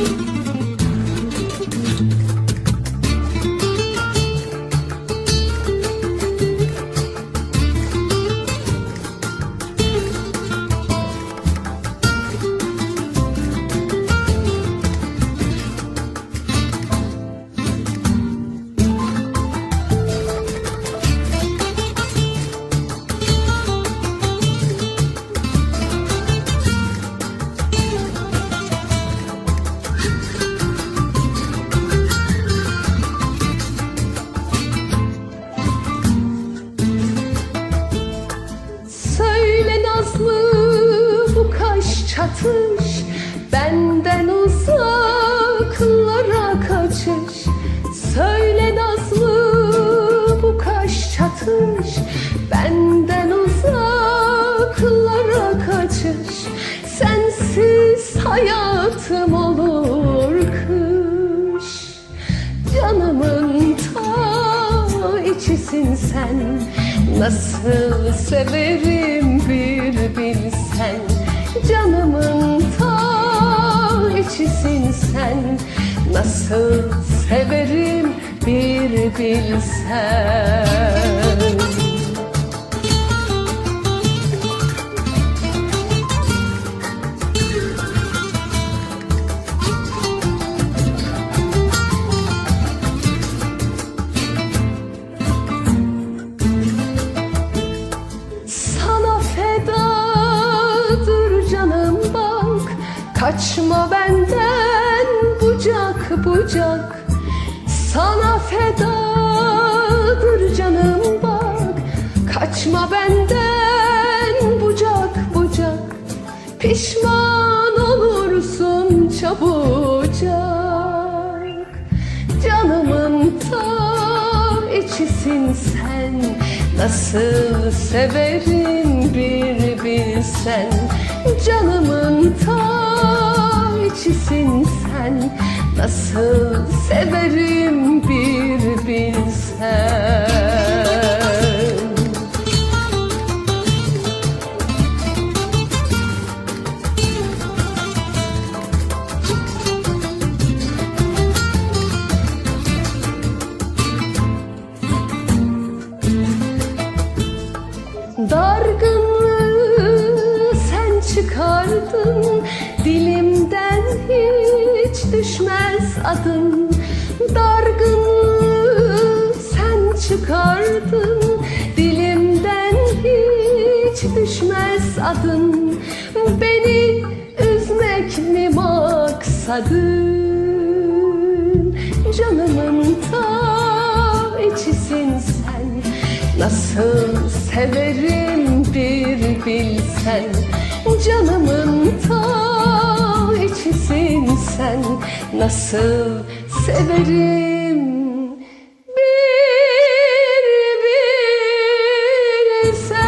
Söyle kaş çatış Benden uzaklara kaçış. Söyle Nazlı bu kaş çatış? Benden uzaklara kaçış. Sensiz hayatım olur kış. Canımın ta içisin sen. Nasıl severim sen Nasıl severim bir bilsen. Kaçma benden bucak bucak Sana fedadır canım bak. Kaçma benden bucak bucak. Pişman olursun çabucak. Canımın ta içisin sen. Nasıl severim bir bilsen. Canımın ta Nasıl severim bir bilsen. Dargınlığı sen çıkardın Dilimden hiç düşmez adın Dargınlığı sen çıkardın. Dilimden hiç düşmez adın Beni üzmek mi maksadın? Canımın ta içisin sen. Nasıl severim bir bilsen. Canımın ta kişisin sen Nasıl severim bir bilsen